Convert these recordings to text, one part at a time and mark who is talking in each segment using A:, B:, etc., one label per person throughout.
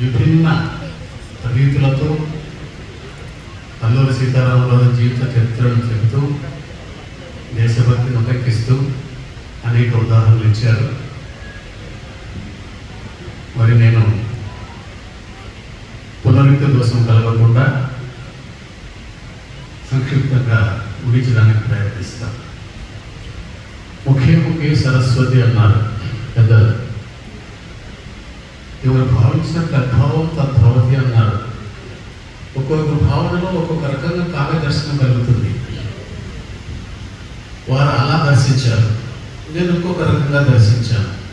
A: విభిన్న రీతులతో అల్లూరి సీతారామరాజు జీవిత చరిత్రను చెబుతూ దేశభక్తిని ఉల్లేఖిస్తూ అనేక ఉదాహరణలు ఇచ్చారు. మరి నేను పునరుక్తి దోషం కలగకుండా సంక్షిప్తంగా ముగించడానికి ప్రయత్నిస్తాను. ముఖే ముఖే సరస్వతి అన్నారు పెద్దలు. ఎవరు భావించిన తద్భావం తద్భవతి అన్నారు. ఒక్కొక్క భావనలో ఒక్కొక్క రకంగా కావ్య దర్శనం కలుగుతుంది. వారు అలా దర్శించారు. నేను ఇంకొక రకంగా దర్శించాను.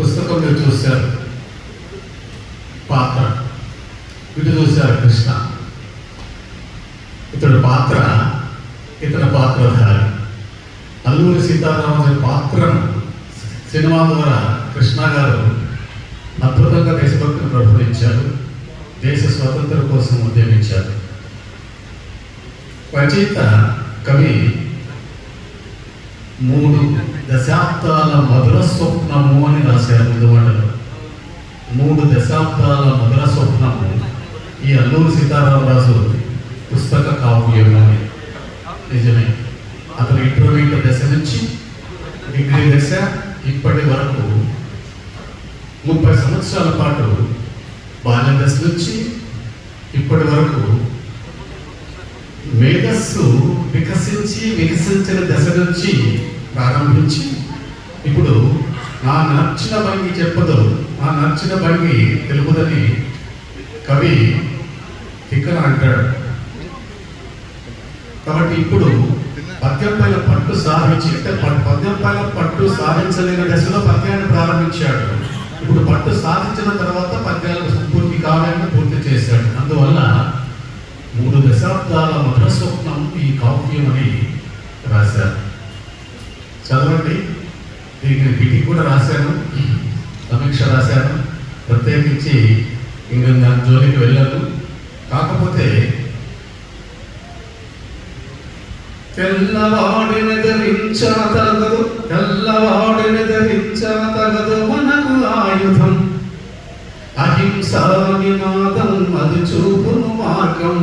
A: పుస్తకం మీరు చూశారు. పాత్ర. ఇటు చూశారు కృష్ణ? ఇతడు పాత్ర ఇతర పాత్రధారి. అల్లూరి సీతారామరాజు పాత్రను సినిమా ద్వారా కృష్ణ గారు అద్భుతంగా దేశభక్తిని ప్రబోధించారు దేశ స్వాతంత్రం కోసం ఉద్యమించారు. రచయిత కవి మూడు దశాబ్దాల మధుర స్వప్నము అని రాశారు ముందుమండలు. మూడు దశాబ్దాల మధుర స్వప్నము ఈ అల్లూరు సీతారామరాజు పుస్తక కావ్యము. అని నిజమే. అతను ఇంటర్మీడియట్ దశ నుంచి డిగ్రీ దశ ఇప్పటి వరకు ముప్పై సంవత్సరాల పాటు బాల్య దశ నుంచి ఇప్పటి వరకు మేధస్సు వికసించి వికసించిన దశ నుంచి ప్రారంభించి ఇప్పుడు నా నచ్చిన భంగి చెప్పదు నా నచ్చిన భంగి తెలుపుదని కవి తిక్కన అంటాడు. కాబట్టి ఇప్పుడు పద్యం పైన పట్టు సాధించి అంటే పద్యం పైన పట్టు సాధించలేని దశలో పద్యాన్ని ప్రారంభించాడు. ఇప్పుడు పట్టు సాధించిన తర్వాత పద్యాలు పూర్తి కావ్యాన్ని పూర్తి చేశాడు. అందువల్ల మూడు దశాబ్దాల మధుర స్వప్నం ఈ కావ్యం అని రాశారు. చదవండి. దీనికి పిటి కూడా రాశాను. సమీక్ష రాశాను. ప్రత్యేకించి ఇంకా నా జోలికి వెళ్ళాను. కాకపోతే తెల్లవాడిని ధరించన తగదు తెల్లవాడిని ధరించన తగదు మనకు ఆయుధం. అహింస నినాదం అది చూపును మార్గం.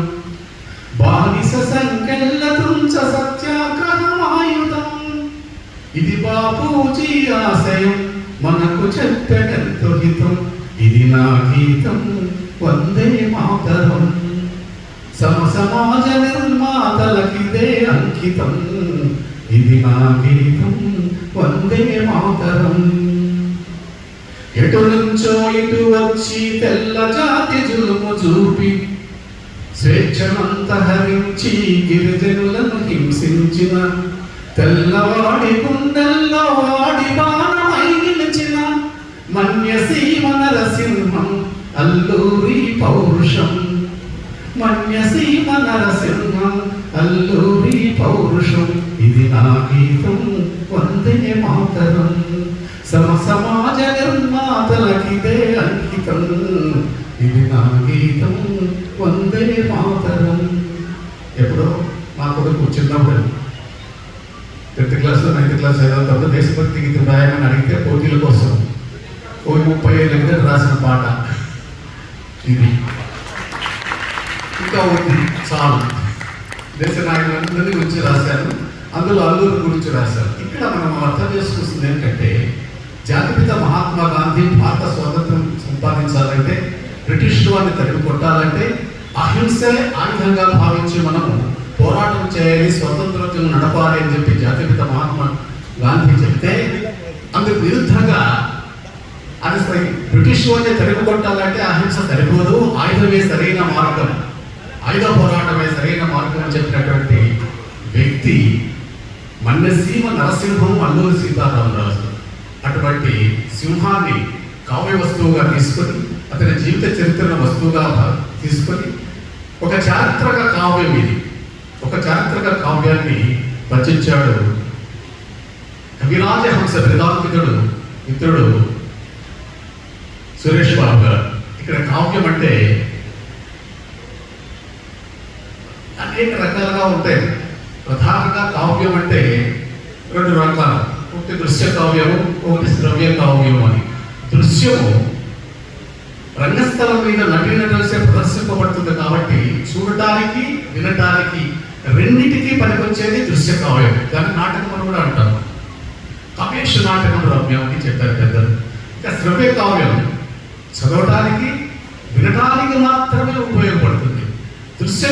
A: బానిస సంకెళ్ళ తుంచ సత్యాగ్రహం ఇది బాపూజీ ఆశయం మనకు చెప్పెనెంతో హితం. ఇది నా గీతం వందే మాతరం. సమసమాజ నిర్మాతలకిదే అంకితం. ఇది నా గీతం. వందే మాతరం. ఎటు నుంచో ఇటు వచ్చి తెల్ల జాతి జులుము చూపి స్వేచ్ఛనంత హరించి గిరిజనులను హింసించిన తెల్లవాడి గుండెల్లో వాడి బాణమై నిలిచిన మన్యసీమ నరసింహం అల్లూరి పౌరుషం. మన్యసీమ నరసింహం అల్లూరి పౌరుషం ఇది నా గీతం వందే మాతరం సమ సమాజ నిర్మాతలకిదే అంకితం ఇది నా గీతం వందే మాతరం ఎప్పుడో మా కొడుకు చిన్నప్పుడు టెన్త్ క్లాస్లో నైన్త్ క్లాస్ అయిన తర్వాత దేశభక్తి గీతం రాయమని అడిగితే పోటీల కోసం ఓ ముప్పై ఏళ్ళ రాసిన పాట ఇది. ఇంకా ఒకటి చాలు. దేశ నాయకులందరి గురించి రాశాను అందులో అందరి గురించి రాశారు. ఇక్కడ మనం అర్థం చేసుకొస్తుంది ఏంటంటే జాతిపిత మహాత్మా గాంధీ భారత స్వాతంత్రం సంపాదించాలంటే బ్రిటిష్ వారిని తరిమి కొట్టాలంటే అహింసే ఆయుధంగా భావించి మనము పోరాటం చేయాలి స్వతంత్రం నడపాలి అని చెప్పి జాతిపిత మహాత్మా గాంధీ చెప్తే అందుకు విరుద్ధంగా అది బ్రిటిష్ వారిని తరిమి కొట్టాలంటే అహింస సరిపోదు ఆయుధమే సరైన మార్గం. ఆయుధ పోరాటమే సరైన మార్గం అని చెప్పినటువంటి వ్యక్తి మన్నసీమ నరసింహం అల్లూరి సీతారామరాజు అటువంటి సింహాన్ని కావ్య వస్తువుగా తీసుకొని అతని జీవిత చరిత్రను వస్తువుగా తీసుకొని ఒక చారిత్రక కావ్యం ఇది. ఒక చారిత్రక కావ్యాన్ని రచించాడు కవిరాజహంస వేదాంతికుడు మిత్రుడు సురేష్ బాబు గారు. ఇక్కడ కావ్యం అంటే అనేక రకాలుగా ఉంటాయి. ప్రధానంగా కావ్యం అంటే రెండు రకాలు. ఒకటి దృశ్య కావ్యము ఒకటి శ్రవ్య కావ్యము అని. దృశ్యము రంగస్థలం మీద నటీనటలసే ప్రదర్శింపబడుతుంది కాబట్టి చూడటానికి వినటానికి రెండింటికి పనికొచ్చేది దృశ్య కావ్యం. దాన్ని నాటకం అని కూడా అంటారు. కావ్యేష నాటకం రమ్యం అని చెప్పారు పెద్దలు. ఇంకా శ్రవ్య కావ్యం చదవటానికి వినటానికి మాత్రమే ఉపయోగపడుతుంది. దృశ్య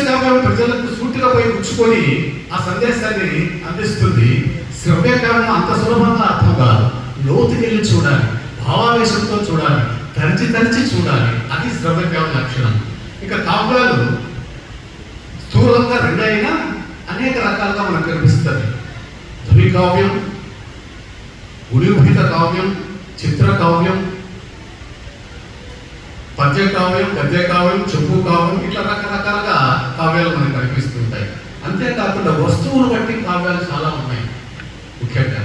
A: ప్రజలకు సూటిగా పోయి ఉంచుకొని ఆ సందేశాన్ని అందిస్తుంది. శ్రవ్య అంత సులభంగా అర్థం కాదు. లోతుకెళ్ళి చూడాలి భావావేశంతో చూడాలి తరిచి తరిచి చూడాలి. అది శ్రవ్య లక్షణం. ఇక కావ్యాలు స్థూలంగా రెండైనా అనేక రకాలుగా మనకు కనిపిస్తుంది ధ్వని కావ్యం గుణీభూత కావ్యం చిత్ర కావ్యం పద్య కావ్యం గద్య కావ్యం చెప్పు కావ్యం ఇట్లా రకరకాలుగా కావ్యాలు మనకు కనిపిస్తుంటాయి అంతేకాకుండా వస్తువును బట్టి కావ్యాలు చాలా ఉన్నాయి. ముఖ్యంగా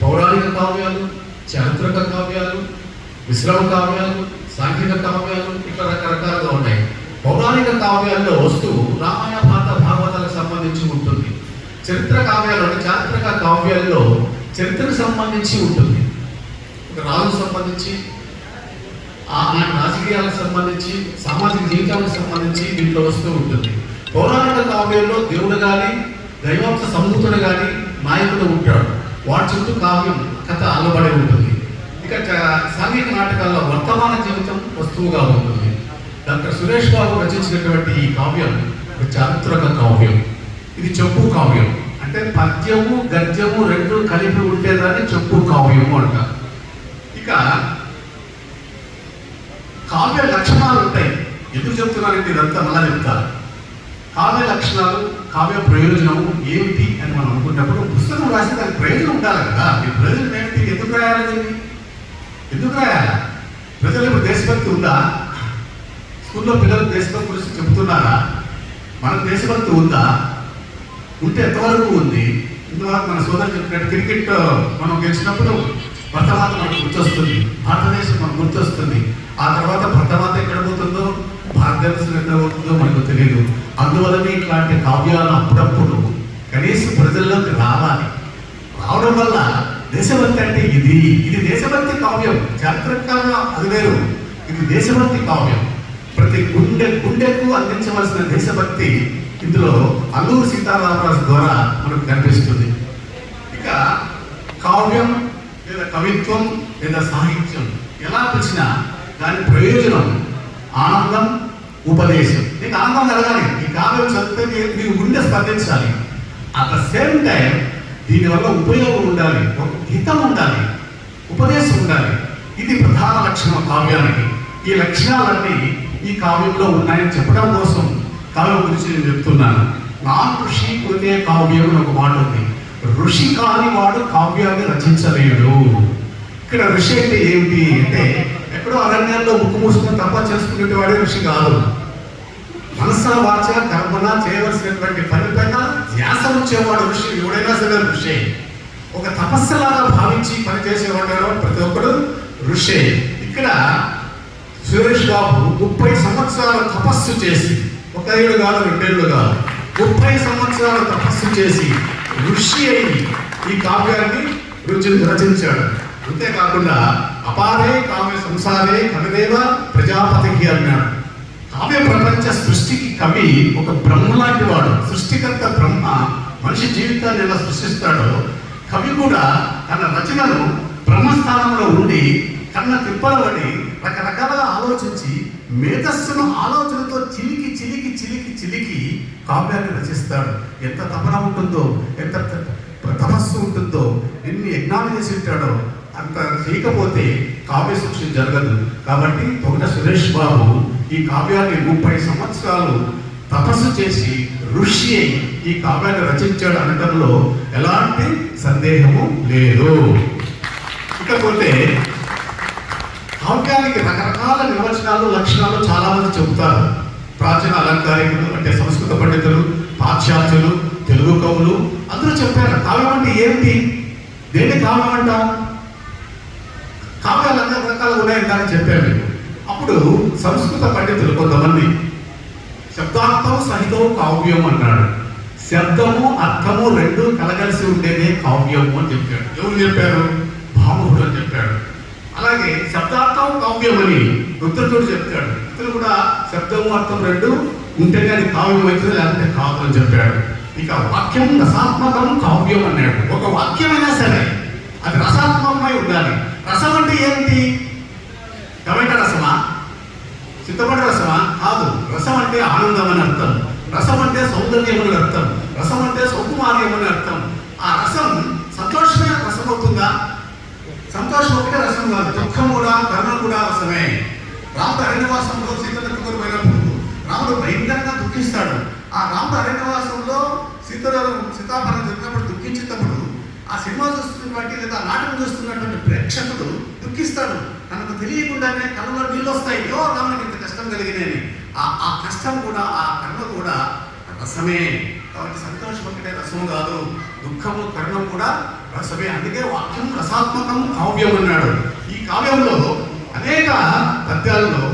A: పౌరాణిక కావ్యాలు చారిత్రక కావ్యాలు విశ్రమ కావ్యాలు సాంఘిక కావ్యాలు ఇట్లా రకరకాలుగా ఉన్నాయి. పౌరాణిక కావ్యాల్లో వస్తువు రామాయణ భారత భాగవతాలకు సంబంధించి ఉంటుంది. చరిత్ర కావ్యాలు అంటే చారిత్రక కావ్యాల్లో చరిత్రకు సంబంధించి ఉంటుంది. ఒక రాజు సంబంధించి రాజకీయాలకు సంబంధించి సామాజిక జీవితాలకు సంబంధించి దీంట్లో వస్తూ ఉంటుంది. పౌరాణిక కావ్యంలో దేవుడు కానీ దైవాంశ సమూతుడు కానీ నాయకుడు ఉంటాడు. వాటి చుట్టూ కావ్యం కథ అల్లబడి ఉంటుంది. ఇక సాంఘిక నాటకాల్లో వర్తమాన జీవితం వస్తువుగా ఉంటుంది. డాక్టర్ సురేష్ బాబు రచించినటువంటి ఈ కావ్యం ఒక చారిత్రక కావ్యం. ఇది చెప్పు కావ్యం. అంటే పద్యము గద్యము రెండు కలిపి ఉండేదాన్ని చెప్పు కావ్యము అంటారు. ఇక కావ్య లక్షణాలు ఉంటాయి. ఎందుకు చెప్తున్నానంటే ఇదంతా మళ్ళా చెప్తారు కావ్య లక్షణాలు కావ్య ప్రయోజనము ఏమిటి అని మనం అనుకున్నప్పుడు పుస్తకం రాసి దానికి ప్రయోజనం ఉండాలి కదా. ఈ ప్రయోజనం ఏమిటి? ఎందుకు రాయాలి ఎందుకు రాయాలి? ప్రజలు ఇప్పుడు దేశభక్తి ఉందా? స్కూల్లో పిల్లలు దేశభక్తి గురించి చెబుతున్నారా మనకు దేశభక్తి ఉందా? ఉంటే ఎంతవరకు ఉంది? ఇంతవరకు మన సోదరు చెప్పినట్టు క్రికెట్ మనం గెలిచినప్పుడు భర్తమాత మనకు గుర్తొస్తుంది. భారతదేశం మనకు గుర్తొస్తుంది. ఆ తర్వాత భర్తమాత ఎక్కడ పోతుందో? భారతదేశం ఎక్కడ పోతుందో మనకు తెలియదు అందువలన ఇట్లాంటి కావ్యాలు అప్పుడప్పుడు కనీసం ప్రజల్లోకి రావాలి. రావడం వల్ల దేశభక్తి అంటే ఇది. ఇది దేశభక్తి కావ్యం. చారిత్రకంగా అది వేరు. ఇది దేశభక్తి కావ్యం. ప్రతి గుండె గుండెకు అందించవలసిన దేశభక్తి ఇందులో అల్లూరు సీతారామరాజు ద్వారా మనకు కనిపిస్తుంది. ఇక కావ్యం లేదా కవిత్వం లేదా సాహిత్యం ఎలా వచ్చినా దాని ప్రయోజనం ఆనందం ఉపదేశం. నీకు ఆనందం కలగాలి. ఈ కావ్యం చదివితే మీరు గుండె స్పందించాలి. అట్ ద సేమ్ టైం దీనివల్ల ఉపయోగం ఉండాలి. ఒక హితం ఉండాలి. ఉపదేశం ఉండాలి. ఇది ప్రధాన లక్షణం కావ్యానికి. ఈ లక్షణాలన్నీ ఈ కావ్యంలో ఉన్నాయని చెప్పడం కోసం కావ్యం గురించి నేను చెప్తున్నాను. నాన్ ఋషి కృతే కావ్యం అని ఒక మాట ఉంది. ఋషి కాని వాడు కావ్యాన్ని రచించలేడు. ఇక్కడ ఋషి అంటే ఏమిటి అంటే ఎక్కడో అరణ్యాల్లో ముక్కు మూసుకుని తప్ప చేసుకునే వాడే ఋషి కాదు. మనస వాచ కర్మన చేయవలసినటువంటి పని పైన ధ్యాస ఉంచేవాడు ఋషి ఎవడైనా సరే ఋషి. ఒక తపస్సులాగా భావించి పని చేసేవాడు ప్రతి ఒక్కడు ఋషి. ఇక్కడ సురేష్ బాబు ముప్పై సంవత్సరాల తపస్సు చేసి ఒక ఏడు కాదు రెండేళ్ళు కాదు ముప్పై సంవత్సరాలు తపస్సు చేసి ఋషి అయి ఈ కావ్యాన్ని రుచి రచించాడు. అంతేకాకుండా అపారే కావ్య సంసారే కవిదేవ ప్రజాపతికి అన్నాడు. కావ్య ప్రపంచ సృష్టికి కవి ఒక బ్రహ్మ లాంటి వాడు. సృష్టికర్త బ్రహ్మ మనిషి జీవితాన్ని ఎలా సృష్టిస్తాడో కవి కూడా తన రచనను బ్రహ్మస్థానంలో ఉండి కన్న తిప్పలబడి రకరకాలుగా ఆలోచించి మేధస్సును ఆలోచనతో చిలికి చిలికి చిలికి చిలికి కావ్యాన్ని రచిస్తాడు. ఎంత తపన ఉంటుందో ఎంత తపస్సు ఉంటుందో ఎన్ని యజ్ఞాలు చేసి ఉంటాడో అంత చేయకపోతే కావ్య సృష్టి జరగదు. కాబట్టి తొగట సురేష్ బాబు ఈ కావ్యాన్ని ముప్పై సంవత్సరాలు తపస్సు చేసి ఋషి అయి ఈ కావ్యాన్ని రచించాడు అనడంలో ఎలాంటి సందేహము లేదు. ఇకపోతే కావ్యానికి రకరకాల నిర్వచనాలు లక్షణాలు చాలా మంది చెబుతారు. ప్రాచీన అలంకారికులు అంటే సంస్కృత పండితులు పాశ్చాత్యులు తెలుగు కవులు అందరూ చెప్పారు కావ్యం అంటే ఏంటి దేన్ని కావ్యం అంటాం? అనేక రకాలుగా ఉన్నాయని దాన్ని చెప్పాను అప్పుడు సంస్కృత పండితులు కొంతమంది శబ్దార్థం సహితం కావ్యం అన్నాడు శబ్దము అర్థము రెండు కలగలిసి ఉండేదే కావ్యము అని చెప్పాడు. ఎవరు చెప్పారు? భామహుడు అని చెప్పాడు. అలాగే శబ్దార్థం కావ్యం అని రుద్రుడు చెప్తాడు. రుద్రుడు కూడా శబ్దము అర్థం రెండు ఉంటేనే అది కావ్యం అవుతుంది లేకపోతే కాదు అని చెప్పాడు. ఇక వాక్యం రసాత్మకం కావ్యం అన్నాడు. ఒక వాక్యమైనా సరే అది రసాత్మకమై ఉండాలి. రసం అంటే ఏంటి? టమాటా రసమా? చింతపండు రసమా? కాదు. రసం అంటే ఆనందం అని అర్థం. రసం అంటే సౌందర్యం అని అర్థం. రసం అంటే సౌకుమార్యం అని అర్థం. ఆ రసం సంతోషమే రసం అవుతుందా? సంతోషం ఒకటే రసం కాదు. దుఃఖం కూడా కర్మ కూడా రసమే. రాముడు అరణ్యవాసంలో సీతలకు పోయినప్పుడు రాముడు భయంకరంగా దుఃఖిస్తాడు. ఆ రాముడు అరణ్యవాసంలో సీతలు సీతాఫలం జరిగినప్పుడు దుఃఖించినప్పుడు ఆ సినిమా చూస్తున్నటువంటి లేదా నాటకం చూస్తున్నటువంటి ప్రేక్షకుడు దుఃఖిస్తాడు తనకు తెలియకుండానే కళ్ళలో నీళ్ళు వస్తాయి. యో రామునికి ఇంత కష్టం కలిగినని ఆ ఆ కష్టం కూడా ఆ కర్మ కూడా రసమే. కాబట్టి సంతోషం ఒకటే రసం కాదు. దుఃఖము కర్ణం కూడా రసమే. అందుకే వాక్యం రసాత్మకం కావ్యం అన్నాడు. ఈ కావ్యంలో అనేక పద్యాలలో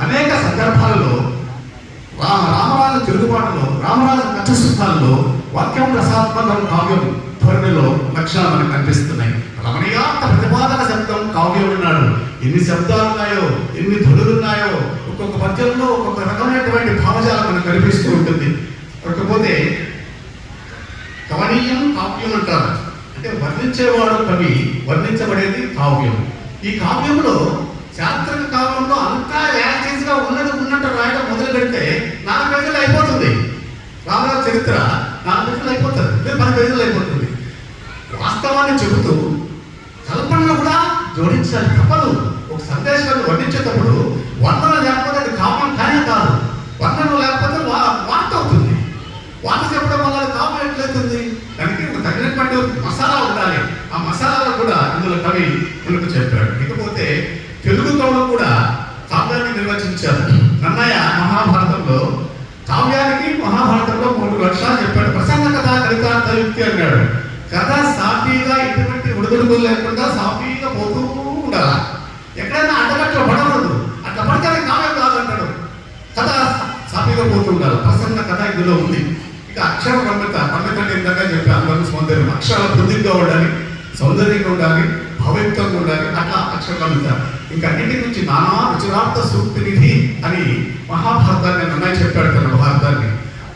A: అనేక సందర్భాలలో రామ రామరాజు తిరుగుబాటులో రామరాజు కథసుఖాల్లో వాక్యం రసాత్మకం కావ్యం ధోరణిలో లక్షణాలు మనకు కనిపిస్తున్నాయి. రమణీయాంత ప్రతిపాదన శబ్దం కావ్యం ఉన్నాడు ఎన్ని శబ్దాలు ఉన్నాయో ఎన్ని ధ్వనులు ఉన్నాయో ఒక్కొక్క పద్యంలో ఒక్కొక్క రకమైనటువంటి భావజాలం మనకు కనిపిస్తూ ఉంటుంది. కాకపోతే కవనీయం కావ్యం అంటారు. అంటే వర్ణించేవాడు కవి వర్ణించబడేది కావ్యం. ఈ కావ్యంలో చారిత్రక కావ్యంలో అంతా యాక్సిస్గా ఉన్నది ఉన్నట్టు రాయడం మొదలు పెడితే నాలుగు పేజీలు అయిపోతుంది. రామరాజు చరిత్ర నాలుగు పేజీలు అయిపోతుంది. పది పేజీలు అయిపోతుంది. వాస్తవాన్ని చెబుతూ కల్పనను కూడా జోడించాలి తప్పదు. ఒక సందేశాన్ని వర్ణించేటప్పుడు వర్ణన లేకపోతే అది కావ్యం కానీ కాదు. వర్ణన లేకపోతే వా- వార్త అవుతుంది. వార్త చెప్పడం వల్ల అది ఎట్లయితుంది? దానికి ఒక తగినటువంటి మసాలా ఉండాలి. ఆ మసాలాలో కూడా ఇందులో కవి మనకు చెప్పాడు. ఇకపోతే తెలుగు కవులు కూడా కావ్యాన్ని నిర్వచించారు. నన్నయ్య మహాభారతంలో కావ్యానికి మహాభారతంలో మూడు లక్షలు చెప్పాడు. ప్రసన్న కథ కవితార్థ యుక్తి అన్నాడు. కథ సాఫీగా ఎటువంటి ఉడుదుడుకులు లేకుండా సాఫీగా పోతూ ఉండాలి? ఎక్కడైనా అడ్డగట్లో పడకూడదు అట్లా పడితే కావే కావ్యం కాదంటాడు. కథ సాఫీగా పోతూ ఉండాలి? ప్రసన్న కథ ఇందులో ఉంది. ఇక అక్షర పండిత పండిత అంటే ఇందాక చెప్పి సౌందర్యం. అక్షరాల బుద్ధిగా ఉండాలి సౌందర్యంగా ఉండాలి భవ్యత్వంగా ఉండాలి. అట్లా అక్షర పండిత. ఇంకా అన్నింటి నుంచి నానా రుచురార్థ సూక్తి నిధి అని మహాభారతాన్ని నన్నయ్య చెప్పాడు తన భారతాన్ని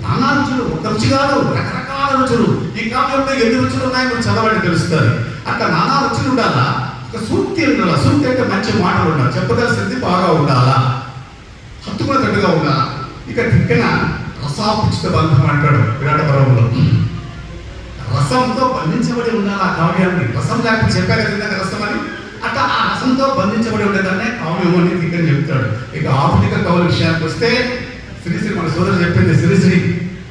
A: నానా రుచులు ఒక రుచి కాదు రకరకాల రుచులు. ఈ కావ్యంలో ఎన్ని రుచులు ఉన్నాయో మీరు చదవండి తెలుస్తుంది. అట్లా నానా రుచులు ఉండాలా? ఒక సూక్తి ఉండాలా? సూక్తి అంటే మంచి మాటలు ఉండాలి? చెప్పదలసింది బాగా ఉండాలా? హత్తుకునేటట్టుగా ఉండాలా? ఇక దిక్కన రసాపుచిత బంధం అంటాడు విరాట పర్వంలో రసంతో బంధించబడి ఉండాలి ఆ కావ్యాన్ని? రసం లేకపోతే చెప్పారు కదా రసం అని? అట్లా ఆ రసంతో బంధించబడి ఉండేదాన్నే కావ్యం అని దిక్కని చెప్తాడు. ఇక ఆధునిక కవుల విషయానికి వస్తే శ్రీశ్రీ మన సోదరు చెప్పింది శ్రీశ్రీ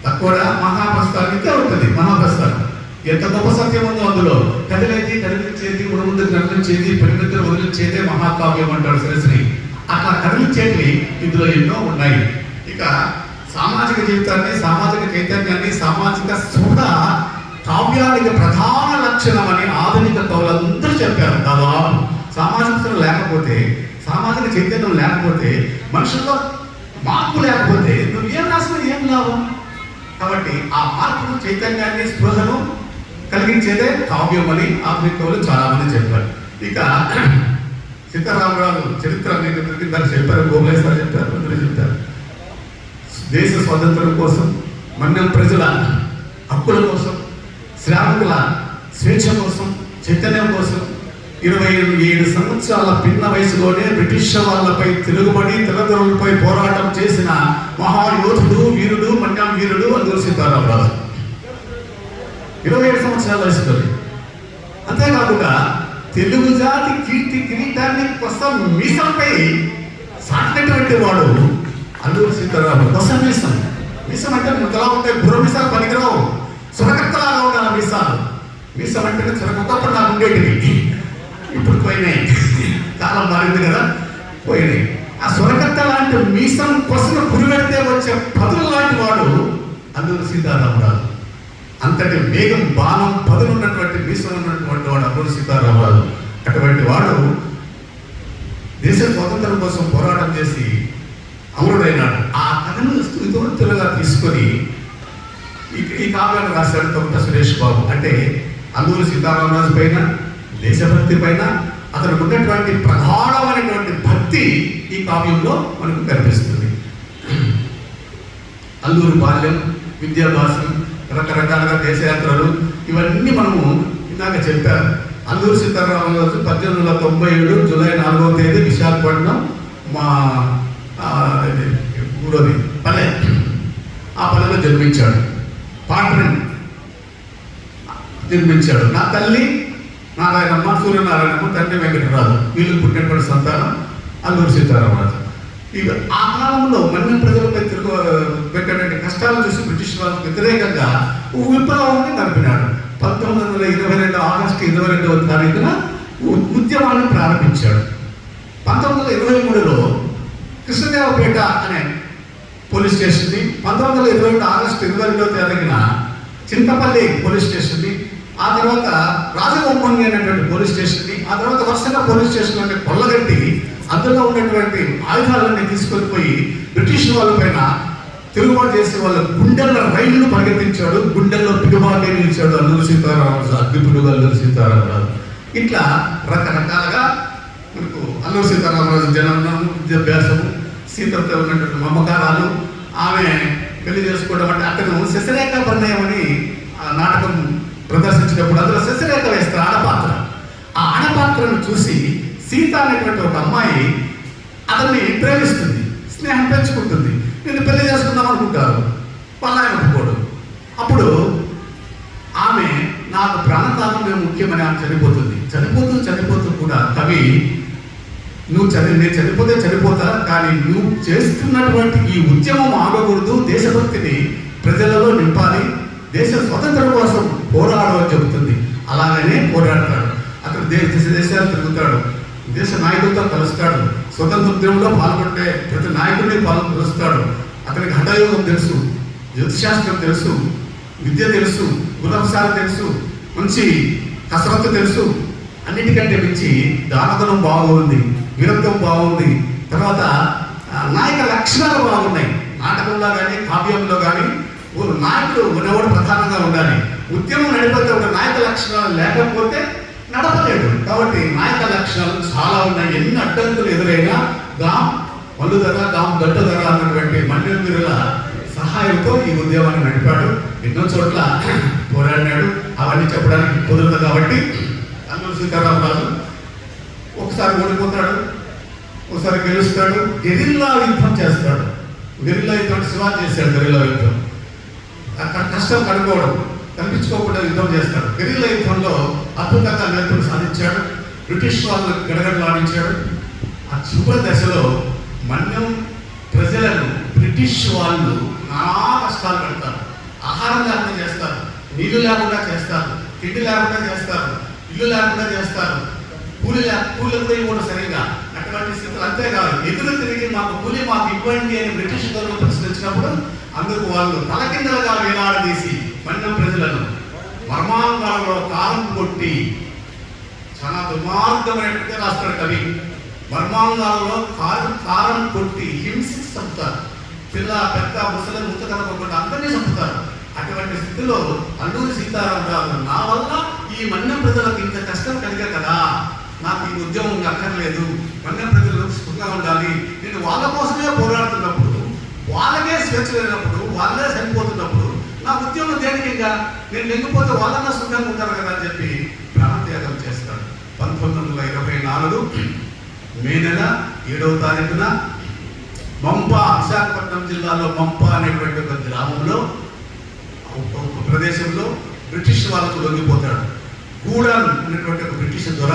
A: తక్కువ మహాప్రస్థానం అవుతుంది ఉంటుంది మహాప్రస్థానం. ఎంత గొప్ప సత్యం ఉందో అందులో. కదిలేది కదిలించేది ముందుకు నడిపించేది పరిమితులు వదిలించేదే మహాకావ్యం అంటాడు శ్రీశ్రీ అట్లా కదిలించేవి ఇందులో ఎన్నో ఉన్నాయి. ఇక సామాజిక జీవితాన్ని సామాజిక చైతన్యాన్ని సామాజిక స్పృహ కావ్యానికి ప్రధాన లక్షణం అని ఆధునిక కవులందరూ చెప్పారు. దాదాపు సామాజిక లేకపోతే సామాజిక చైతన్యం లేకపోతే మనుషుల్లో మార్పు లేకపోతే నువ్వు ఏం రాసినా ఏం లాభం? కాబట్టి ఆ మార్పును చైతన్యాన్ని స్పృహను కలిగించేదే కావ్యమని అని చాలా మంది చెప్పారు. ఇక సీతారామరాజు చరిత్ర అనేది దాన్ని చెప్పారు గోకులేశ్వర చెప్పారు అందరూ చెప్పారు. దేశ స్వాతంత్రం కోసం మన్యం ప్రజల హక్కుల కోసం శ్రామికుల స్వేచ్ఛ కోసం చైతన్యం కోసం ఇరవై ఏడు సంవత్సరాల పిన్న వయసులోనే బ్రిటిష్ వాళ్ళపై తిరుగుబడి తెల్లదొరలపై పోరాటం చేసిన మహాయోధుడు వీరుడు మన్యం వీరుడు అందరూ సీతారామరాజు ఇరవై ఏడు సంవత్సరాల వయసులో అంతేకాకుండా తెలుగు జాతి కీర్తి కిరీటాన్ని కోసం మీసంపై సాటినటువంటి వాడు అల్లూరు సీతారాము కోసం మీసం. మీసం అంటే ముద్దలా ఉంటే బుర్ర మీసాలు పనికిరావు. సురకత్తలాగా ఉండాలి మీసాలు. మీసం అంటే సురకత్తప్పుడు నాకు ఉండేటివి. ఇప్పుడు పోయినాయి. కాలం మారింది కదా? పోయినాయి. ఆ సురకత్త లాంటి మీసం కోసం పురిగడితే వచ్చే పదులు లాంటి వాడు అల్లూరి సీతారామరాజు అంతటి వేగం బాణం పదునున్నటువంటి మీసం ఉన్నటువంటి వాడు అల్లూరి సీతారామరాజు అటువంటి వాడు దేశ స్వాతంత్రం కోసం పోరాటం చేసి అమరుడైనాడు. ఆ కథను స్థుతివంతులుగా తీసుకొని ఈ ఈ కావ్యాన్ని రాశాడు తొంట సురేష్ బాబు. అంటే అల్లూరి సీతారామరాజు పైన దేశభక్తి పైన అతను ఉన్నటువంటి ప్రగాఢమైనటువంటి భక్తి ఈ కావ్యంలో మనకు కనిపిస్తుంది. అల్లూరి బాల్యం విద్యాభ్యాసం రకరకాలుగా దేశయాత్రలు ఇవన్నీ మనము ఇందాక చెప్పారు అల్లూరి సీతారామరాజు పద్దెనిమిది వందల తొంభై ఏడు జూలై నాలుగవ తేదీ విశాఖపట్నం మా మూడోది ఇది పల్లె. ఆ పల్లెలో జన్మించాడు. పాటను జన్మించాడు. నా తల్లి నారాయణమ్మ సూర్యనారాయణమ్మ తండ్రి వెంకటరాజు వీళ్ళు పుట్టినటువంటి సంతానం అల్లూరు సీతారామరాజు ఇక ఆ కాలంలో మన్యం ప్రజలపై తిరుగు పెట్టినటువంటి కష్టాలు చూసి బ్రిటిష్ వాళ్ళకి వ్యతిరేకంగా ఓ విప్లవాన్ని నడిపినాడు పంతొమ్మిది వందల ఇరవై రెండు ఆగస్టు ఇరవై రెండవ తారీఖున ఉ- ఉద్యమాన్ని ప్రారంభించాడు. పంతొమ్మిది వందల ఇరవై మూడులో కృష్ణదేవపేట అనే పోలీస్ స్టేషన్ని పంతొమ్మిది వందల ఇరవై రెండు ఆగస్టు ఇరవై రెండవ తారీఖున చింతపల్లి పోలీస్ స్టేషన్ని ఆ తర్వాత రాజగోపంగి అనేటువంటి పోలీస్ స్టేషన్ని ఆ తర్వాత వరుసగా పోలీస్ స్టేషన్ అంటే కొల్లగట్టి అందులో ఉన్నటువంటి ఆయుధాలన్నీ తీసుకొని పోయి బ్రిటిష్ వాళ్ళ పైన తిరుగుబాటు చేసే వాళ్ళ గుండెల్లో రైళ్ళు పరిగెత్తించాడు గుండెల్లో పిడుబాటే నిలిచాడు అల్లూరు సీతారామరాజు అగ్గిపిడుగు అల్లూరు సీతారామరాజు. ఇట్లా రకరకాలుగా మనకు అల్లూరు సీతారామరాజు జననం విద్యాభ్యాసము సీతతో ఉన్నటువంటి మమకారాలు ఆమె పెళ్ళి చేసుకోవడం అంటే అతను శశరేఖ పరిణయం అని ఆ నాటకం ప్రదర్శించినప్పుడు అందులో శశిరేఖ వేస్తారు ఆడపాత్ర. ఆ ఆడపాత్రను చూసి సీత అనేటువంటి ఒక అమ్మాయి అతన్ని ప్రేమిస్తుంది స్నేహం పెంచుకుంటుంది. నేను పెళ్ళి చేసుకుందాం అనుకుంటారు వాళ్ళ ఆయన ఒప్పుకోడు. అప్పుడు ఆమె నాకు ప్రాణదానమే ముఖ్యమని ఆమె చనిపోతుంది. చనిపోతూ చనిపోతూ కూడా కవి నువ్వు చదివి నేను చనిపోతే చనిపోతా కానీ నువ్వు చేస్తున్నటువంటి ఈ ఉద్యమం ఆగకూడదు. దేశభక్తిని ప్రజలలో నింపాలి దేశ స్వతంత్రం కోసం పోరాడు అని చెబుతుంది. అలాగనే పోరాడతాడు. అతను దేశ దేశాలు తిరుగుతాడు. దేశ నాయకులతో కలుస్తాడు స్వతంత్ర ఉద్యమంలో పాల్గొంటే ప్రతి నాయకుడిని పాల్గొ కలుస్తాడు అతనికి హఠయోగం తెలుసు జ్యోతిశాస్త్రం తెలుసు విద్య తెలుసు గుణంశాలు తెలుసు మంచి కసరత్తు తెలుసు. అన్నిటికంటే మించి దానగుణం బాగుంది వీరత్వం బాగుంది. తర్వాత నాయక లక్షణాలు బాగున్నాయి. నాటకంలో కానీ కావ్యంలో కానీ ఓ నాయకుడు ఉన్నవాడు ప్రధానంగా ఉండాలి. ఉద్యమం నడిపితే ఒక నాయక లక్షణాలు లేకపోతే నడపలేడు కాబట్టి నాయక లక్షణాలు చాలా ఉన్నాయి. ఎన్ని అడ్డంకులు ఎదురైనా గామ్ పళ్ళు ధర గామ్ గట్టు ధర అన్నటువంటి మన్యం సహాయంతో ఈ ఉద్యమాన్ని నడిపాడు. ఎన్నో చోట్ల పోరాడినాడు. అవన్నీ చెప్పడానికి కుదరదు కాబట్టి అల్లూరి సీతారామరాజు ఒకసారి ఓడిపోతాడు. ఒకసారి గెలుస్తాడు. గెరిల్లా యుద్ధం చేస్తాడు. గెరిల్లా యుద్ధం శివా చేశాడు. గెరిల్లా యుద్ధం. కష్టం కనుక్కోవడం కనిపించుకోకుండా యుద్ధం చేస్తాడు. గెరిల్లా యుద్ధంలో అద్భుతంగా నేర్పులు సాధించాడు. బ్రిటిష్ వాళ్ళు గడగడలాడించాడు ఆ చివరి దశలో మన్యం ప్రజలను బ్రిటిష్ వాళ్ళు నానా కష్టాలు పెడతారు ఆహారం లేకుండా చేస్తారు. నీళ్ళు లేకుండా చేస్తారు. తిండి లేకుండా చేస్తారు. ఇల్లు లేకుండా చేస్తారు. కూలి లే కూలి కూడా ఇవ్వడం సరిగా అటువంటి స్థితులు అంతేకాదు. ఎదురు తిరిగి మాకు కూలి మాకు ఇవ్వండి అని బ్రిటిష్ గవర్నమెంట్ ప్రశ్నించినప్పుడు అందుకు వాళ్ళు తలకిందలుగా వేలాడదీసి మన్యం ప్రజలను మర్మాంగాలలో కారం కొట్టి చాలా దుర్మార్గమైనట్టుగా రాస్తాడు కవి. మర్మాంగాలలో కారం కారం కొట్టి హింసి చంపుతారు. పిల్ల పెద్ద ముసలి ముత్త కలపకుండా అందరినీ చంపుతారు. అటువంటి స్థితిలో అల్లూరి సీతారామరాజు నా వల్ల ఈ మన్న ప్రజలకు ఇంత కష్టం కలిగే కదా. నాకు ఈ ఉద్యమం అక్కర్లేదు. మన్న ప్రజలు సుఖంగా ఉండాలి. నేను వాళ్ళ కోసమే పోరాడుతున్నప్పుడు వాళ్ళకే స్వేచ్ఛ లేనప్పుడు వాళ్ళే చనిపోతున్నప్పుడు నా ఉద్యోగం దేనికి ఇంకా? నేను నిండిపోతే వాళ్ళన్నా సుఖంగా ఉంటారు కదా అని చెప్పి ప్రాణత్యాగం చేస్తాడు. పంతొమ్మిది వందల ఇరవై నాలుగు మే నెల ఏడవ తారీఖున మంప విశాఖపట్నం జిల్లాలో మంప అనేటువంటి ఒక గ్రామంలో ఒక ప్రదేశంలో బ్రిటిష్ వాళ్ళకు లొంగిపోతాడు. గూడన్ అనేటువంటి ఒక బ్రిటిష్ దొర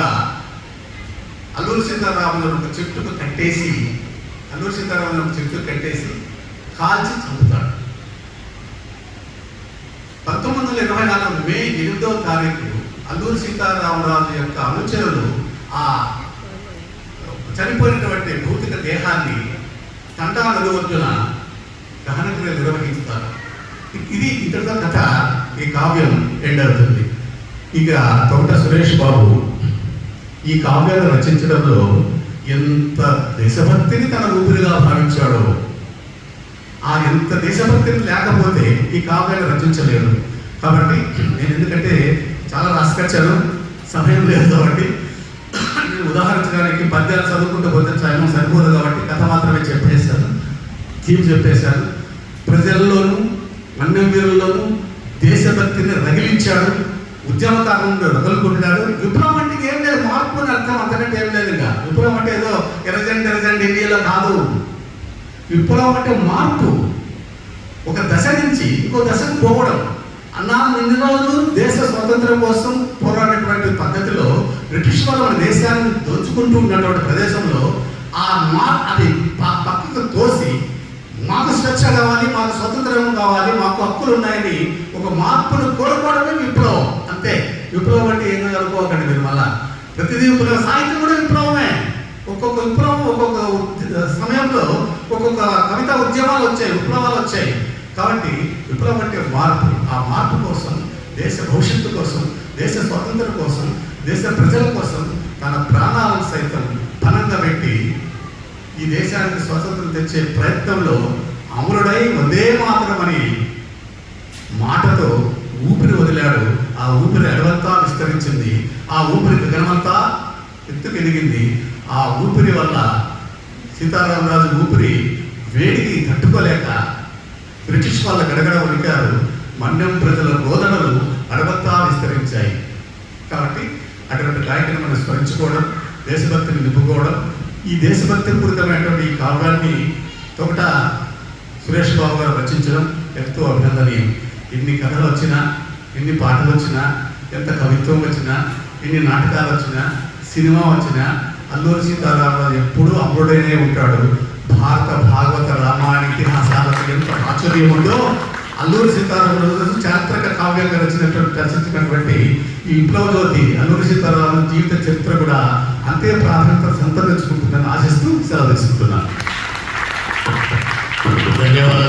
A: అల్లూరి సీతారాములను ఒక చెట్టుకు కట్టేసి అల్లూరి సీతారాములను ఒక చెట్టుకు కట్టేసి కాల్చి చంపుతాడు. పంతొమ్మిది వందల ఇరవై నాలుగు మే ఎనిమిదవ తారీఖు అల్లూరి సీతారామరాజు యొక్క అనుచరులు ఆ చనిపోయినటువంటి భౌతిక దేహాన్ని తండా నలువద్దున దహనక్రియలు నిర్వహిస్తారు ఇది ఇంతటితో కథ ఈ కావ్యం ఎండ్ అవుతుంది. ఇక తోట సురేష్ బాబు ఈ కావ్యాన్ని రచించడంలో ఎంత దేశభక్తిని తన ఊపిరిగా భావించాడో ఆ ఎంత దేశభక్తిని లేకపోతే ఈ కావ్యాన్ని రచించలేడు. కాబట్టి నేను ఎందుకంటే చాలా రాసుకొచ్చాను సమయం లేదు కాబట్టి నేను ఉదాహరించడానికి పద్యాలు చదువుకుంటూ పోతే సమయం సరిపోదు కాబట్టి కథ మాత్రమే చెప్పేశాను థీమ్ చెప్పేశాను. ప్రజల్లోనూ అన్నవీరుల్లోనూ దేశభక్తిని రగిలించాడు ఉద్యమకాలంలో రగులుకుంటున్నాడు విప్లవం అంటే ఏం లేదు మార్పు అని అర్థం అంతకంటే ఏం లేదు ఇంకా విప్లవం అంటే ఏదో ఎరజెండ్ ఎరజెండ్ ఇండియాలో కాదు విప్లవం అంటే మార్పు. ఒక దశ నుంచి ఇంకో దశకు పోవడం. అన్నా ఇన్ని రోజులు దేశ స్వాతంత్రం కోసం పోరాడేటువంటి పద్ధతిలో బ్రిటిష్ వాళ్ళు మన దేశాన్ని దోచుకుంటూ ఉన్నటువంటి ప్రదేశంలో ఆ మా అది పక్కకు తోసి మాకు స్వేచ్ఛ కావాలి మాకు స్వతంత్రం కావాలి మాకు హక్కులు ఉన్నాయని ఒక మార్పును కోరుకోవడమే విప్లవం. అంతే. విప్లవం అంటే ఏదో అనుకోకండి మీరు మళ్ళా. ప్రతిదీ విప్లవం. సాహిత్యం కూడా విప్లవమే. ఒక్కొక్క విప్లవం ఒక్కొక్క సమయంలో ఒక్కొక్క కవిత ఉద్యమాలు వచ్చాయి విప్లవాలు వచ్చాయి. కాబట్టి విప్లవం అంటే మార్పు. ఆ మార్పు కోసం దేశ భవిష్యత్తు కోసం దేశ స్వాతంత్రం కోసం దేశ ప్రజల కోసం తన ప్రాణాలను సైతం పనంగా పెట్టి ఈ దేశానికి స్వాతంత్రం తెచ్చే ప్రయత్నంలో అమరుడై వందే మాత్రమని మాటతో ఊపిరి వదిలాడు. ఆ ఊపిరి అడవంతా విస్తరించింది. ఆ ఊపిరి గగనమంతా ఎత్తుకు ఎదిగింది ఆ ఊపిరి వల్ల సీతారామరాజు ఊపిరి వేడికి తట్టుకోలేక బ్రిటిష్ వాళ్ళ గడగడ ఉనికారు మన్యం ప్రజల రోదనలు అడవంతా విస్తరించాయి. కాబట్టి అటువంటి గాయకుని మనం స్మరించుకోవడం దేశభక్తిని నింపుకోవడం ఈ దేశభక్తి పూరితమైనటువంటి ఈ కావ్యాన్ని తొకట సురేష్ బాబు గారు రచించడం ఎంతో అభినందనీయం. ఎన్ని కథలు వచ్చినా ఎన్ని పాటలు వచ్చినా ఎంత కవిత్వం వచ్చినా ఎన్ని నాటకాలు వచ్చినా సినిమా వచ్చినా అల్లూరి సీతారామరాజు ఎప్పుడూ అమరుడైనే ఉంటాడు. భారత భాగవత రామాయణ ఇతిహాసాలకు ఎంత ఆశ్చర్యం ఉందో అల్లూరి సీతారామరాజు చారిత్రక కావ్యంగా రచినటువంటి రచించినటువంటి ఈ విప్లవ జ్యోతి అల్లూరి సీతారామరాజు జీవిత చరిత్ర కూడా అంతే ప్రాధాన్యత సంతరించుకుంటుందని ఆశిస్తూ సెలవు తీసుకుంటున్నాను.
B: ధన్యవాదాలు.